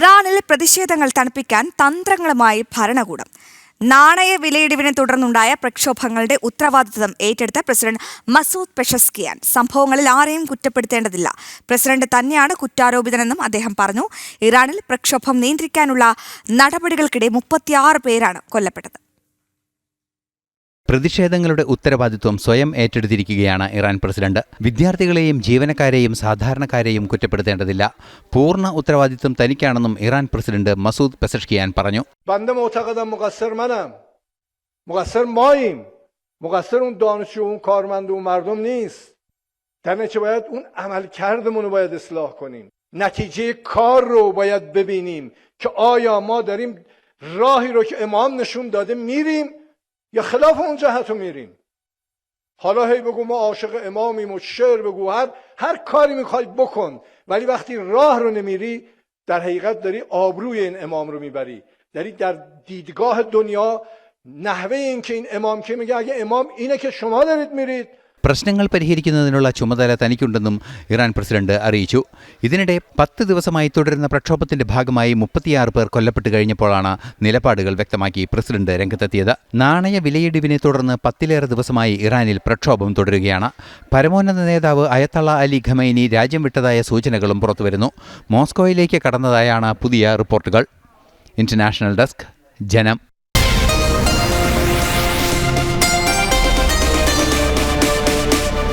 ഇറാനിൽ പ്രതിഷേധങ്ങൾ തണുപ്പിക്കാൻ തന്ത്രങ്ങളുമായി ഭരണകൂടം. നാണയ വിലയിടിവിനെ തുടർന്നുണ്ടായ പ്രക്ഷോഭങ്ങളുടെ ഉത്തരവാദിത്വം ഏറ്റെടുത്ത പ്രസിഡന്റ് മസൂദ് പെഷസ്കിയാൻ. സംഭവങ്ങളിൽ ആരെയും കുറ്റപ്പെടുത്തേണ്ടതില്ല. പ്രസിഡന്റ് തന്നെയാണ് കുറ്റാരോപിതനെന്നും അദ്ദേഹം പറഞ്ഞു. ഇറാനിൽ പ്രക്ഷോഭം നിയന്ത്രിക്കാനുള്ള നടപടികൾക്കിടെ മുപ്പത്തിയാറ് പേരാണ് കൊല്ലപ്പെട്ടത്. പ്രതിഷേധങ്ങളുടെ ഉത്തരവാദിത്വം സ്വയം ഏറ്റെടുത്തിരിക്കുകയാണ് ഇറാൻ പ്രസിഡന്റ് വിദ്യാർത്ഥികളെയും ജീവനക്കാരെയും സാധാരണക്കാരെയും കുറ്റപ്പെടുത്തേണ്ടതില്ല പൂർണ്ണ ഉത്തരവാദിത്വം തനിക്കാണെന്നും ഇറാൻ പ്രസിഡന്റ് മസൂദ് പെസഷ്കിയാൻ പറഞ്ഞു بنده معتقدم مقصر منم مقصر ماییم مقصر اون دانشجو اون کارمند و اون مردم نیست در نتیجه باید اون عمل کردمون رو باید اصلاح کنیم نتیجه کار رو باید ببینیم که آیا ما داریم راهی رو که امام نشون داده میریم یا خلاف اون جهت رو میریم. حالا هی بگو ما عاشق امامیم و شعر بگو هر هر کاری می‌خوای بکن. ولی وقتی راه رو نمیری در حقیقت داری آبروی این امام رو می‌بری. داری در دیدگاه دنیا نحوه این که این امام که میگه اگه امام اینه که شما دارید میرید. പ്രശ്നങ്ങൾ പരിഹരിക്കുന്നതിനുള്ള ചുമതല തനിക്കുണ്ടെന്നും ഇറാൻ പ്രസിഡന്റ് അറിയിച്ചു. ഇതിനിടെ പത്ത് ദിവസമായി തുടരുന്ന പ്രക്ഷോഭത്തിന്റെ ഭാഗമായി മുപ്പത്തിയാറ് പേർ കൊല്ലപ്പെട്ട് കഴിഞ്ഞപ്പോഴാണ് നിലപാടുകൾ വ്യക്തമാക്കി പ്രസിഡന്റ് രംഗത്തെത്തിയത്. നാണയ വിലയിടിവിനെ തുടർന്ന് പത്തിലേറെ ദിവസമായി ഇറാനിൽ പ്രക്ഷോഭം തുടരുകയാണ്. പരമോന്നത നേതാവ് അയത്തള്ള അലി ഖമൈനി രാജ്യം വിട്ടതായ സൂചനകളും പുറത്തുവരുന്നു. മോസ്കോയിലേക്ക് കടന്നതായാണ് പുതിയ റിപ്പോർട്ടുകൾ. ഇന്റർനാഷണൽ ഡെസ്ക് ജനം.